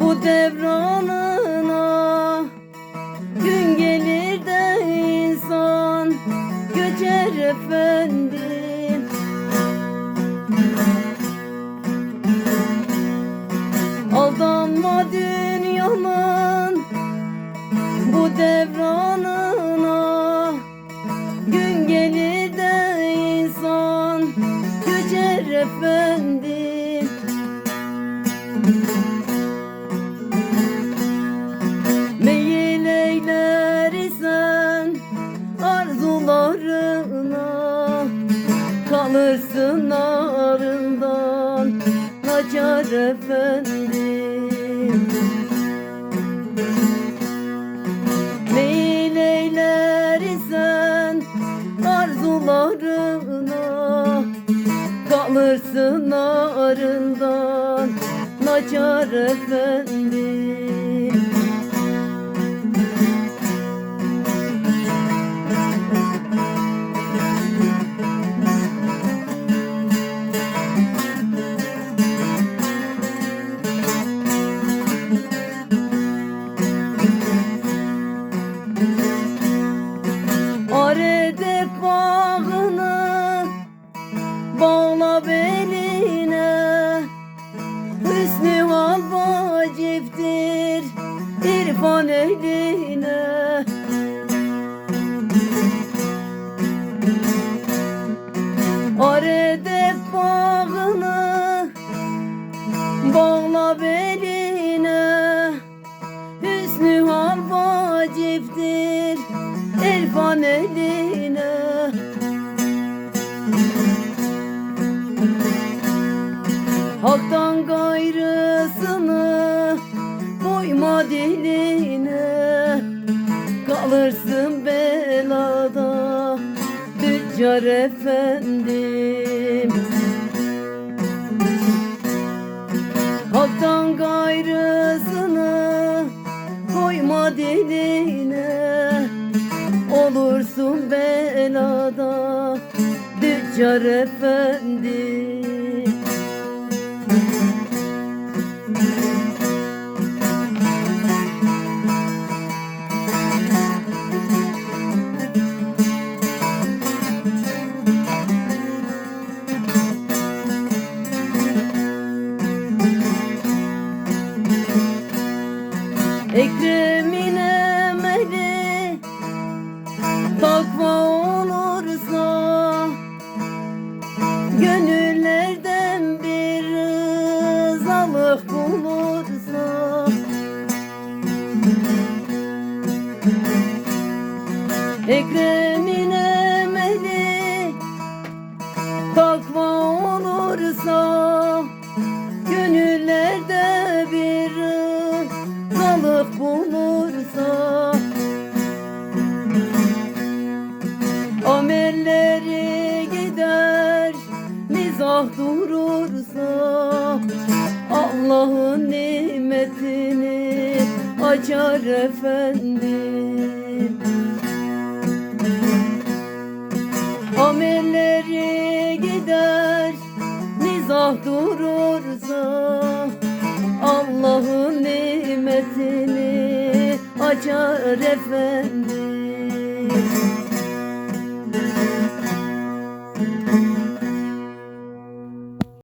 Bu devranına gün gelir de insan göçer efendim. Aldanma dünyanın bu devranına Gün gelir de insan göçer efendim. Meyil efendim. Meyil arzularına Kalırsın narından Nacar efendim irfan eline. Hak'tan gayrısını koyma diline. Kalırsın belada tüccar efendim Olursun belada tüccar efendim Ekrem'in takva olursa Gönüllerden bir rızalık bulursa. Ekrem'in emeli takva olursa Gönüllerde Amelleri gider mizah durursa Allah'ın nimetini açar efendim. Amelleri gider mizah durursa Allah'ın nimetini açar efendim